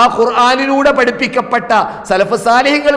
ആ ഖുർആാനിലൂടെ പഠിപ്പിക്കപ്പെട്ട സലഫ്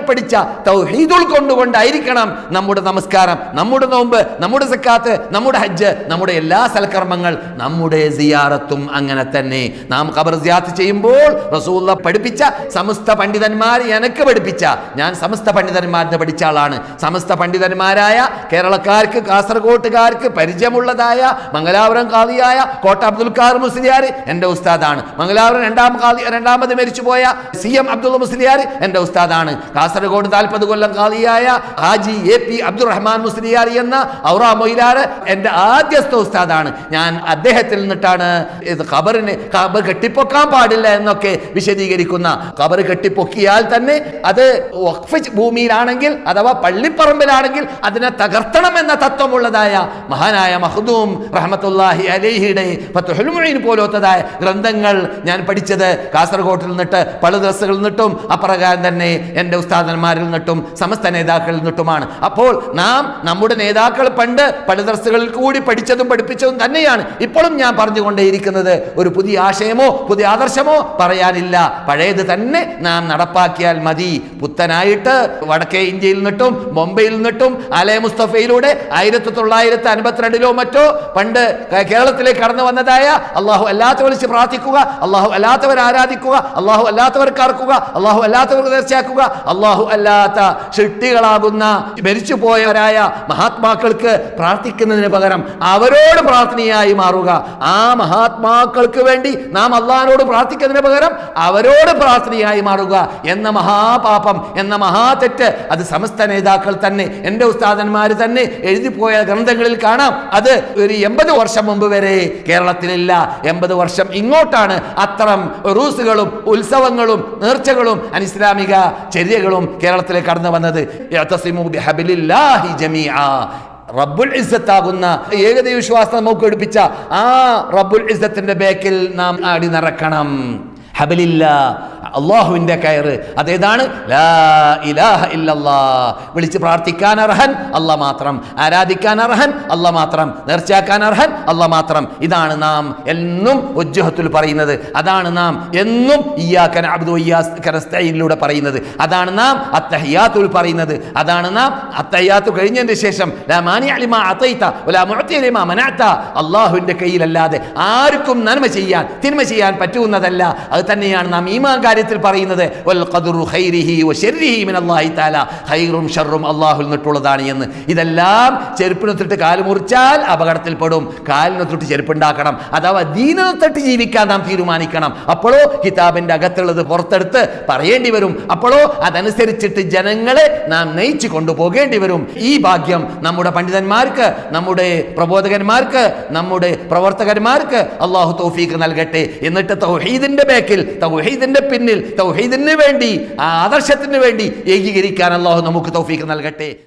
പഠിച്ച തൗഹീദുൾ കൊണ്ടുകൊണ്ടായിരിക്കണം നമ്മുടെ നമസ്കാരം നമ്മുടെ നോമ്പ് നമ്മുടെ സക്കാത്ത് നമ്മുടെ ഹജ്ജ് നമ്മുടെ എല്ലാ സൽക്കർമ്മങ്ങൾ നമ്മുടെ സിയാറത്തും അങ്ങനെ തന്നെ. നാം ഖബർ സിയാത്ത് ചെയ്യുമ്പോൾ റസൂള്ള പഠിപ്പിച്ച സമസ്ത പണ്ഡിതന്മാർ എനിക്ക് പഠിപ്പിച്ച ഞാൻ സമസ്ത പണ്ഡിതന്മാരെ പഠിച്ച ആളാണ്. സമസ്ത പണ്ഡിതന്മാരായ കേരളക്കാർക്ക് കാസർഗോട്ടുകാർക്ക് പരിചയമുള്ളതായ മംഗലാപുരം കാതിയായ കോട്ട അബ്ദുൽ ഖാർ മുസ്ലിയാർ എന്റെ ഉസ്താദാണ്. മംഗലാപുരം രണ്ടാം കാതി രണ്ടാമത് മരിച്ചുപോയ സി എം അബ്ദുൾ മുസ്ലിയാർ എന്റെ ഉസ്താദാണ്. കാസർഗോഡ് നാൽപ്പത് കൊല്ലം കാലിയായ ഹാജി എ പി അബ്ദുറഹ്മാൻ മുസ്ലിയാർ എന്ന ഔറ മൊയ്ലാർ എന്റെ ആദ്യസ്ഥ ഉസ്താദാണ്. ഞാൻ അദ്ദേഹത്തിൽ നിന്നിട്ടാണ് ഇത് ഖബറിന് ഖബർ കെട്ടിപ്പൊക്കാൻ പാടില്ല എന്നൊക്കെ വിശദീകരിക്കുന്ന ഖബർ കെട്ടിപ്പൊക്കിയാൽ തന്നെ അത് വഖഫ് ഭൂമിയിലാണെങ്കിൽ അഥവാ പള്ളിപ്പറമ്പിലാണെങ്കിൽ അതിനെ തകർത്തണം എന്ന തത്വമുള്ളതായ മഹാനായ മഹദൂം റഹമത്തുല്ലാഹി അലേഹിയുടെ ഫത്തുഹുൽ മുഈൻ പോലത്തതായ ഗ്രന്ഥങ്ങൾ ഞാൻ പഠിച്ചത് കാസർഗോട്ടിൽ നിന്നിട്ട് പല ദിവസങ്ങളിൽ നിന്നിട്ടും അപ്രകാരം തന്നെ എന്റെ ഉസ്താദന്മാരിൽ നിന്നിട്ടും സമസ്ത നേതാക്കളിൽ നിന്നിട്ടുമാണ്. അപ്പോൾ നാം നമ്മുടെ നേതാക്കൾ പണ്ട് പല ദിവസങ്ങളിൽ കൂടി പഠിച്ചതും പഠിപ്പിച്ചതും തന്നെയാണ്. ഇപ്പോഴും ഞാൻ പറഞ്ഞുകൊണ്ടേയിരിക്കുന്നത് ഒരു പുതിയ ആശയമോ പുതിയ ആദർശമോ പറയാനില്ല. പഴയത് തന്നെ നാം നടപ്പാക്കിയാൽ മതി. പുത്തനായിട്ട് വടക്കേ ഇന്ത്യയിൽ നിന്നിട്ടും ബോംബെയിൽ നിന്നിട്ടും അലയ മുസ്തഫയിലൂടെ ആയിരത്തി തൊള്ളായിരത്തി അൻപത്തിരണ്ടിലോ മറ്റോ പണ്ട് കേരളത്തിലേക്ക് കടന്നു വന്നതായ അള്ളാഹു അല്ലാത്ത വിളിച്ച് പ്രാർത്ഥിക്കുക അള്ളാഹു അല്ലാത്തവർ ആരാധിക്കുക അള്ളാഹു അല്ലാത്തവർ കറക്കുക അള്ളാഹു അല്ലാത്തവർ നേർച്ചയാക്കുക. അള്ളാഹു അല്ലാത്ത സൃഷ്ടികളാകുന്ന മരിച്ചു പോയവരായ മഹാത്മാക്കൾക്ക് പ്രാർത്ഥിക്കുന്നതിന് പകരം അവരോട് പ്രാർത്ഥനയായി മാറുക. ആ മഹാത്മാക്കൾക്ക് വേണ്ടി നാം അള്ളാഹിനോട് പ്രാർത്ഥിക്കുന്നതിന് പകരം അവരോട് പ്രാർത്ഥനയായി മാറുക. എന്ന മഹാപാപം എന്ന മഹാതെറ്റ് അത് സമസ്ത നേതാക്കൾ തന്നെ എന്റെ ഉസ്താദന്മാർ തന്നെ എഴുതിപ്പോയ ഗ്രന്ഥങ്ങളിൽ കാണാം. അത് ഒരു എൺപത് വർഷം മുമ്പ് വരെ കേരളത്തിലില്ല. എൺപത് വർഷം ഇങ്ങോട്ടാണ് അത്തരം റൂസുകളും ഉത്സവങ്ങളും നേർച്ചകളും അനിസ്ലാമിക ചര്യകളും കേരളത്തിലെ കടന്നു വന്നത്. റബ്ബുൽ ഇസ്സത്താകുന്ന ഏകദൈവ വിശ്വാസം നമുക്ക് എടുപ്പിച്ച ആ റബ്ബുൽ ഇസ്സത്തിന്റെ ബേക്കിൽ നാം ആടി നടക്കണം. ഹബലില്ല അള്ളാഹുവിന്റെ കയറ്. അതേതാണ് ലാ ഇലാഹ വിളിച്ച് പ്രാർത്ഥിക്കാൻ അർഹൻ അല്ല മാത്രം. ആരാധിക്കാൻ അർഹൻ അല്ല മാത്രം. നേർച്ചയാക്കാൻ അർഹൻ അല്ല മാത്രം. ഇതാണ് നാം എന്നും ഉജ്ജഹത്തുൽ പറയുന്നത്. അതാണ് നാം എന്നും ഇയ്യാക്കൻ അബ്ദു പറയുന്നത്. അതാണ് നാം അത്തഹിയാത്തുൽ പറയുന്നത്. അതാണ് നാം അത്തഹിയാത്തു കഴിഞ്ഞതിന് ശേഷം അള്ളാഹുവിന്റെ കയ്യിലല്ലാതെ ആർക്കും നന്മ ചെയ്യാൻ തിന്മ ചെയ്യാൻ പറ്റുന്നതല്ല. അത് തന്നെയാണ് നാം ഈമാ കാര്യത്തിൽ പറയുന്നത് തആല. ഖൈറും ഷർറും അല്ലാഹുൽ നിന്നിട്ടുള്ളതാണ് എന്ന്. ഇതെല്ലാം ചെരുപ്പിനൊത്തിട്ട് കാൽ മുറിച്ചാൽ അപകടത്തിൽപ്പെടും കാലിനൊത്തിട്ട് ചെരുപ്പുണ്ടാക്കണം. അഥവാ ദീനത്തൊട്ട് ജീവിക്കാൻ നാം തീരുമാനിക്കണം. അപ്പോഴോ കിതാബിന്റെ അകത്തുള്ളത് പുറത്തെടുത്ത് പറയേണ്ടി വരും. അപ്പോഴോ അതനുസരിച്ചിട്ട് ജനങ്ങളെ നാം നയിച്ചു കൊണ്ടുപോകേണ്ടി വരും. ഈ ഭാഗ്യം നമ്മുടെ പണ്ഡിതന്മാർക്ക് നമ്മുടെ പ്രബോധകന്മാർക്ക് നമ്മുടെ പ്രവർത്തകന്മാർക്ക് അള്ളാഹു തോഫീക്ക് നൽകട്ടെ. എന്നിട്ട് തൗഹീദിന്റെ ബേക്കിൽ തൗഹീദിന്റെ പിന്നിൽ തൗഹീദിന് വേണ്ടി ആ ആദർശത്തിന് വേണ്ടി ഏകീകരിക്കാൻ അള്ളാഹു നമുക്ക് തൗഫീഖ് നൽകട്ടെ.